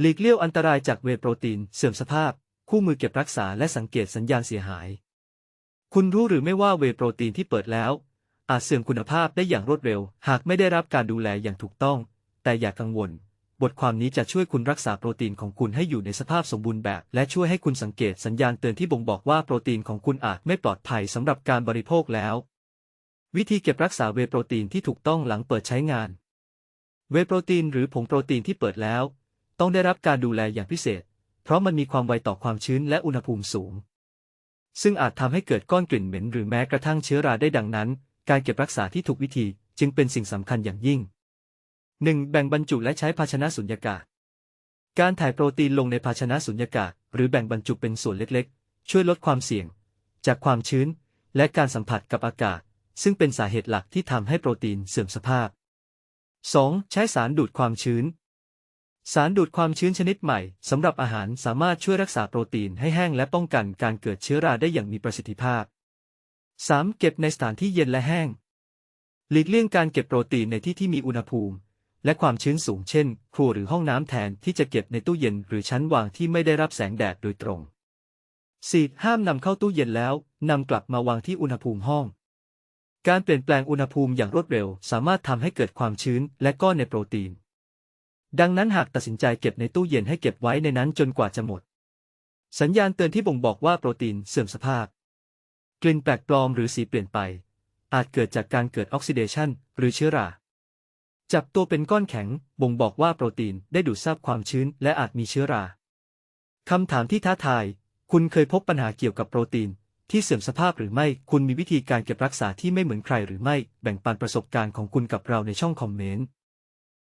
หลีกเลี่ยวอันตรายจากเวโปรตีน เสื่อมสภาพ คู่มือเก็บรักษาและสังเกตสัญญาณเสียหาย คุณรู้หรือไม่ว่าเวโปรตีนที่เปิดแล้ว อาจเสื่อมคุณภาพได้อย่างรวดเร็ว หากไม่ได้รับการดูแลอย่างถูกต้อง แต่อย่ากังวล บทความนี้จะช่วยคุณรักษาโปรตีนของคุณให้อยู่ในสภาพสมบูรณ์แบบ และช่วยให้คุณสังเกตสัญญาณเตือนที่บ่งบอกว่าโปรตีนของคุณอาจไม่ปลอดภัยสำหรับการบริโภคแล้ว วิธีเก็บรักษาเวโปรตีนที่ถูกต้องหลังเปิดใช้งาน เวโปรตีนหรือผงโปรตีนที่เปิดแล้ว ต้องได้รับการดูแลอย่างพิเศษ เพราะมันมีความไวต่อความชื้นและอุณหภูมิสูง ซึ่งอาจทำให้เกิดก้อนกลิ่นเหม็นหรือแม้กระทั่งเชื้อราได้ดังนั้น การเก็บรักษาที่ถูกวิธีจึงเป็นสิ่งสำคัญอย่างยิ่ง 1. แบ่งบรรจุและใช้ภาชนะสุญญากาศ การถ่ายโปรตีนลงในภาชนะสุญญากาศ หรือแบ่งบรรจุเป็นส่วนเล็กๆ ช่วยลดความเสี่ยง จากความชื้น และการสัมผัสกับอากาศ ซึ่งเป็นสาเหตุหลักที่ทำให้โปรตีนเสื่อมสภาพ 2. ใช้สารดูดความชื้น สารดูดความชื้นชนิดใหม่สำหรับอาหารสามารถช่วยรักษาโปรตีนให้แห้งและป้องกันการเกิดเชื้อราได้อย่างมีประสิทธิภาพ 3. เก็บในสถานที่เย็นและแห้ง หลีกเลี่ยงการเก็บโปรตีนในที่ที่มีอุณหภูมิ และความชื้นสูงเช่น ครัวหรือห้องน้ำแทนที่จะเก็บในตู้เย็นหรือชั้นวางที่ไม่ได้รับแสงแดดโดยตรง 4. ห้ามนำเข้าตู้เย็นแล้วนำกลับมาวางที่อุณหภูมิห้อง การเปลี่ยนแปลงอุณหภูมิอย่างรวดเร็ว สามารถทำให้เกิดความชื้นและก้อนในโปรตีน ดังนั้นหากตัดสินใจเก็บในตู้เย็นให้เก็บไว้ในนั้นจนกว่าจะหมด สัญญาณเตือนที่บ่งบอกว่าโปรตีนเสื่อมสภาพ กลิ่นแปลกปลอมหรือสีเปลี่ยนไป อาจเกิดจากการเกิดออกซิเดชันหรือเชื้อราจับตัวเป็นก้อนแข็ง บ่งบอกว่าโปรตีนได้ดูดซับความชื้น และอาจมีเชื้อรา คำถามที่ท้าทาย คุณเคยพบปัญหาเกี่ยวกับโปรตีน ที่เสื่อมสภาพหรือไม่ คุณมีวิธีการเก็บรักษาที่ไม่เหมือนใครหรือไม่ แบ่งปันประสบการณ์ของคุณกับเราในช่องคอมเมนต์